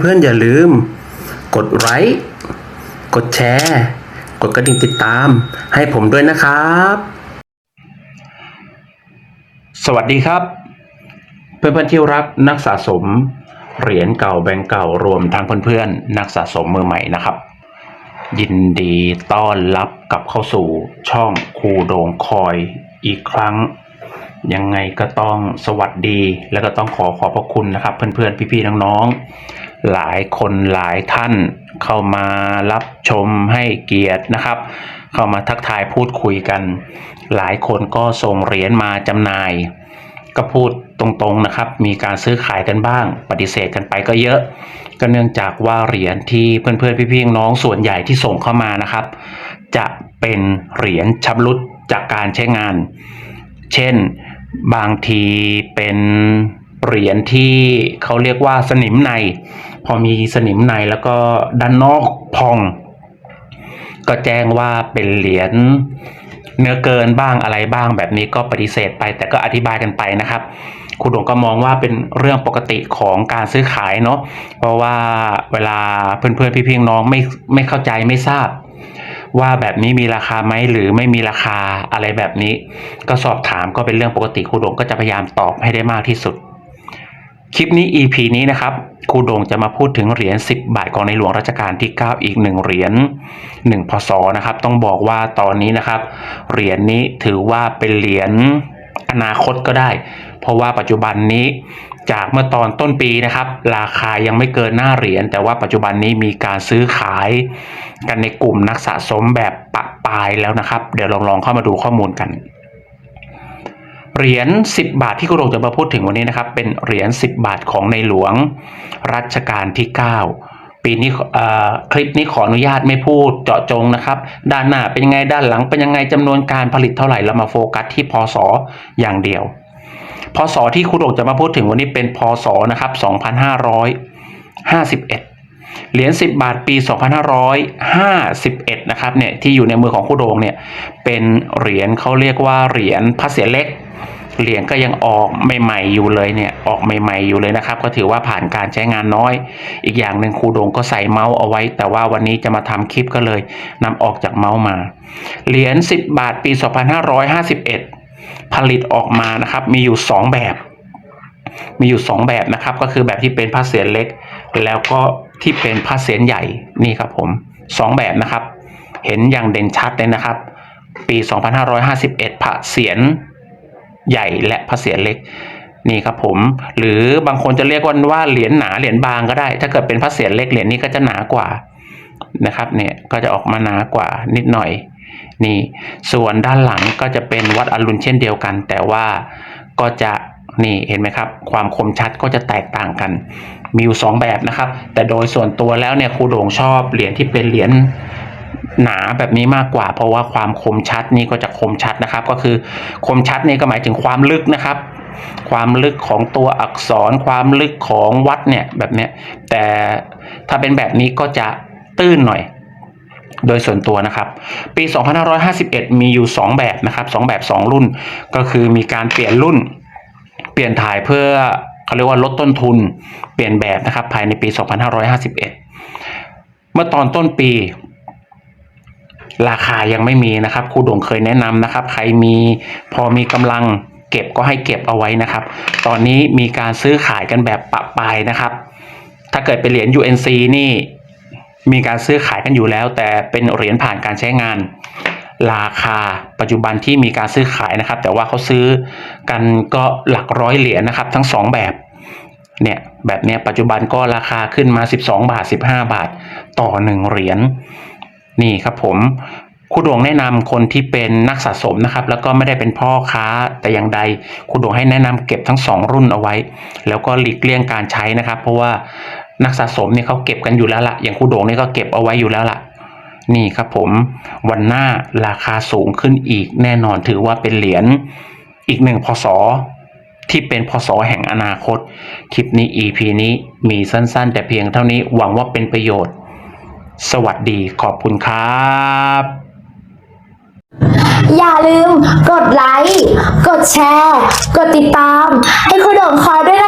เพื่อนๆอย่าลืม กดไลค์กดแชร์ กดกระดิ่งติดตาม ให้ผมด้วยนะครับ สวัสดีครับ เพื่อนๆที่รักนักสะสม เหรียญเก่าแบงก์เก่ารวมทั้งเพื่อนๆนักสะสมมือใหม่นะครับ ยินดีต้อนรับกลับเข้าสู่ช่องคูโดงคอยอีกครั้งยังไงก็ต้องสวัสดี และก็ต้องขอขอบพระคุณนะครับ เพื่อนๆ พี่ๆ น้องๆ หลายคนหลายท่านเข้ามารับชมให้เกียรตินะครับ เข้ามาทักทายพูดคุยกัน หลายคนก็ส่งเหรียญมาจำหน่าย ก็พูดตรงๆนะครับ มีการซื้อขายกันบ้าง ปฏิเสธกันไปก็เยอะ ก็เนื่องจากว่าเหรียญที่เพื่อนๆพี่ๆน้องส่วนใหญ่ที่ส่งเข้ามานะครับ จะเป็นเหรียญชำรุดจากการใช้งาน เช่นบางทีเป็นเหรียญที่เขาเรียกว่าสนิมใน พอมีสนิมในแล้วก็ด้านนอกพอง ก็แจ้งว่าเป็นเหรียญเนื้อเกินบ้างอะไรบ้างแบบนี้ก็ปฏิเสธไป แต่ก็อธิบายกันไปนะครับครูดงก็มองว่าเป็นเรื่องปกติของการซื้อขายเนาะเพราะว่าเวลาเพื่อนๆพี่ๆน้องไม่ไม่เข้าใจไม่ทราบ ว่าแบบนี้มีราคาไหมหรือไม่มีราคาอะไรแบบนี้ ก็สอบถามก็เป็นเรื่องปกติครูโดงก็จะพยายามตอบให้ได้มากที่สุด คลิปนี้ EP นี้นะครับครูโดงจะมาพูดถึงเหรียญ 10 บาทของในหลวงรัชกาลที่ 9 อีกหนึ่งเหรียญ1พศนะครับ ต้องบอกว่าตอนนี้นะครับ เหรียญนี้ถือว่าเป็นเหรียญอนาคตก็ได้ เพราะว่าปัจจุบันนี้จากเมื่อตอนต้นปีนะครับ ราคายังไม่เกินหน้าเหรียญแต่ว่าปัจจุบันนี้มีการซื้อขายกันในกลุ่มนักสะสมแบบปะปายแล้วนะครับ เดี๋ยวลองลองเข้ามาดูข้อมูลกัน เหรียญ10 บาทที่คุณโรงจะมาพูดถึงวันนี้นะครับ เป็นเหรียญ10 บาทของในหลวงรัชกาลที่ 9 ปีนี้คลิปนี้ขออนุญาตไม่พูดเจาะจงนะครับ ด้านหน้าเป็นยังไงด้านหลังเป็นยังไงจำนวนการผลิตเท่าไหร่เรามาโฟกัสที่พศอย่างเดียวพศที่คุณโรงจะมาพูดถึงวันนี้เป็นพศนะครับ 2551เหรียญ10 บาทปี 2551 นะครับเนี่ยที่อยู่ในมือของคุณโรงเนี่ยเป็นเหรียญเขาเรียกว่าเหรียญพระเสียเล็ก เหรียญก็ยังออกใหม่ๆอยู่เลยเนี่ยออกใหม่ ๆอยู่เลยนะครับ ก็ถือว่าผ่านการใช้งานน้อย อีกอย่างหนึ่งครูดงก็ใส่เมาส์เอาไว้ แต่ว่าวันนี้จะมาทำคลิปก็เลยนำออกจากเมาส์มา เหรียญ10 บาทปี 2551 ผลิตออกมานะครับ มีอยู่ 2 แบบ มีอยู่ 2 แบบนะครับ ก็คือแบบที่เป็นผ้าเสียนเล็ก แล้วก็ที่เป็นผ้าเสียนใหญ่นี่ครับผม 2 แบบนะครับ เห็นอย่างเด่นชัดเลยนะครับ ปี 2551 พระเสียน ใหญ่และพระเสียนเล็กนี่ครับผมหรือบางคนจะเรียกว่าว่าเหรียญหนาเหรียญบางก็ได้ ถ้าเกิดเป็นพระเสียนเล็กเหรียญนี้ก็จะหนากว่านะครับเนี่ยก็จะออกมาหนากว่านิดหน่อยนี่ส่วนด้านหลังก็จะเป็นวัดอรุณเช่นเดียวกัน แต่ว่าก็จะนี่เห็นไหมครับ ความคมชัดก็จะแตกต่างกัน มีอยู่สองแบบนะครับ แต่โดยส่วนตัวแล้วเนี่ยครูโด่งชอบเหรียญที่เป็นเหรียญ หนาแบบนี้มากกว่า เพราะว่าความคมชัดนี่ก็จะคมชัดนะครับ ก็คือคมชัดนี่ก็หมายถึงความลึกนะครับ ความลึกของตัวอักษรความลึกของวัดเนี่ยแบบเนี้ยแต่ถ้าเป็นแบบนี้ก็จะตื้นหน่อยโดยส่วนตัวนะครับ ปี 2551 มีอยู่ 2 แบบนะครับ 2 แบบ 2 รุ่น ก็คือมีการเปลี่ยนรุ่น เปลี่ยนถ่ายเพื่อเขาเรียกว่าลดต้นทุน เปลี่ยนแบบนะครับภายในปี 2551 เมื่อตอนต้นปี ราคายังไม่มีนะครับครูดงเคยแนะนำนะครับ ใครมีพอมีกำลังเก็บก็ให้เก็บเอาไว้นะครับ ตอนนี้มีการซื้อขายกันแบบปะปายนะครับ ถ้าเกิดเป็นเหรียญ UNC นี่มีการซื้อขายกันอยู่แล้ว แต่เป็นเหรียญผ่านการใช้งาน ราคาปัจจุบันที่มีการซื้อขายนะครับ แต่ว่าเขาซื้อกันก็หลักร้อยเหรียญนะครับ ทั้งสองแบบเนี่ยแบบเนี้ยปัจจุบันก็ราคาขึ้นมา 12 บาท 15 บาท ต่อ 1 เหรียญ นี่ครับผมครูดวงแนะนำคนที่เป็นนักสะสมนะครับ แล้วก็ไม่ได้เป็นพ่อค้าแต่อย่างใดครูดวงให้แนะนำเก็บทั้งสองรุ่นเอาไว้ แล้วก็หลีกเลี่ยงการใช้นะครับ เพราะว่านักสะสมเนี่ยเขาเก็บกันอยู่แล้วละอย่างครูดวงนี่ก็เก็บเอาไว้อยู่แล้วละนี่ครับผมวันหน้าราคาสูงขึ้นอีกแน่นอนถือว่าเป็นเหรียญอีกหนึ่งพศที่เป็นพศแห่งอนาคต คลิปนี้ EP นี้มีสั้นๆ แต่เพียงเท่านี้หวังว่าเป็นประโยชน์ สวัสดีขอบคุณครับ อย่าลืมกดไลค์ กดแชร์ กดติดตาม ให้คุณโด่งคอยด้วยนะคะขอบคุณค่ะ